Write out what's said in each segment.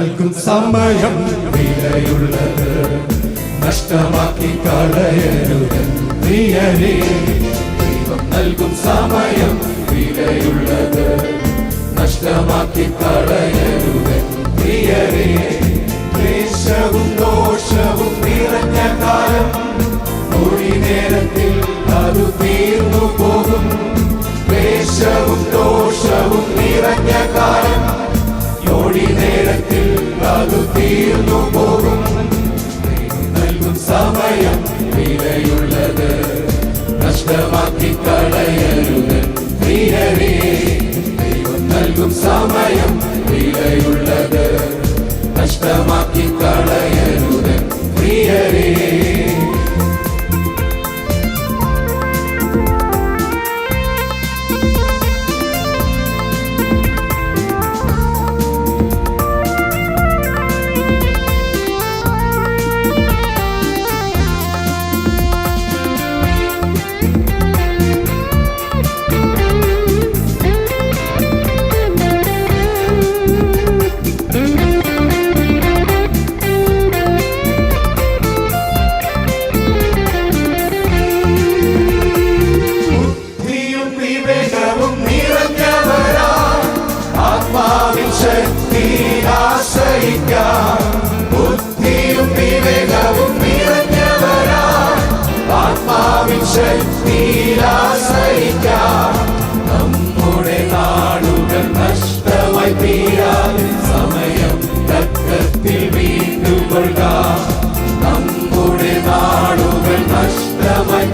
നൽകും സമയം വിലയുള്ളത് നഷ്ടമാക്കി കളയരുത് നൽകും സമയം വിലയുള്ളത് നഷ്ടമാക്കി കളയരുത്. നഷ്ടമാക്കി കളയരുത് പ്രിയരേ ദൈവം നൽകും സമയം വിലയുള്ളത് നഷ്ടമാക്കി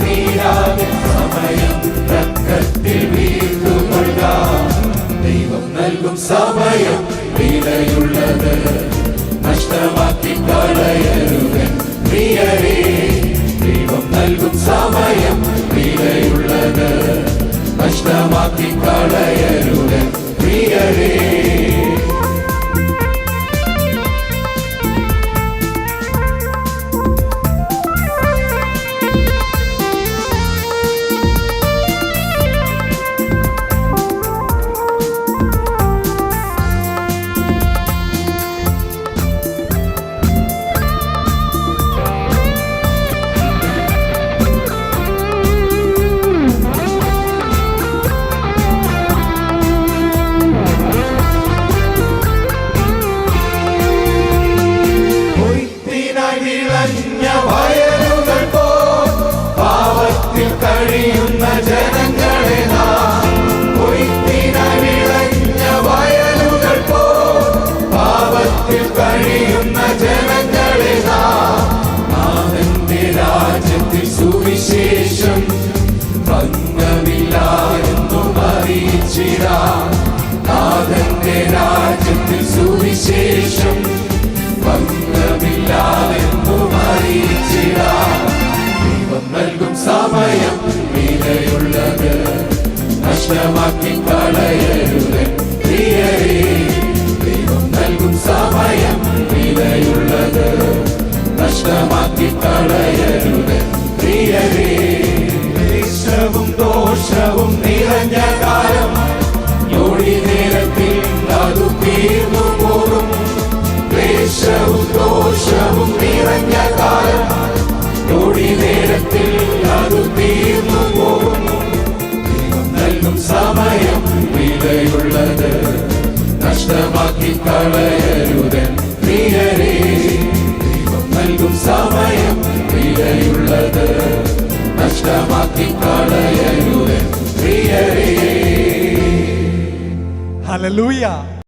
തീരാതെ സമയം തക്കത്തിൽ വീണ്ടുകൊള്ളുക ദൈവം നൽകും സമയം വിലയുള്ളത് നഷ്ടമാക്കി കളയരുത്. പ്രിയരേ ദൈവം നൽകും സമയം വിലയുള്ളത് കഴിയുന്ന ജനങ്ങളെ നാം വയലുകൾ പോ. പാപത്തിൽ കഴിയുന്ന ജനങ്ങളെ നാം നാഥന്റെ രാജ്യത്തിൽ സുവിശേഷം ഭംഗമില്ല എന്നും അറിയിച്ചിടാം നാഥന്റെ രാജ്യത്തിൽ സുവിശേഷം വിലയുള്ളത് നഷ്ടമാക്കി ദൈവം നൽകും സമയം വിലയുള്ളത്. നഷ്ടമാക്കി കളയരുത്. പ്രിയരേ വിലയുള്ളത് നഷ്ടമാക്കി കളയരുതൻ പ്രിയരേ. ദൈവം നൽകും സമയം വിലയുള്ളത് നഷ്ടമാക്കി കളയരുതൻ പ്രിയരേ. ഹല്ലേലൂയ.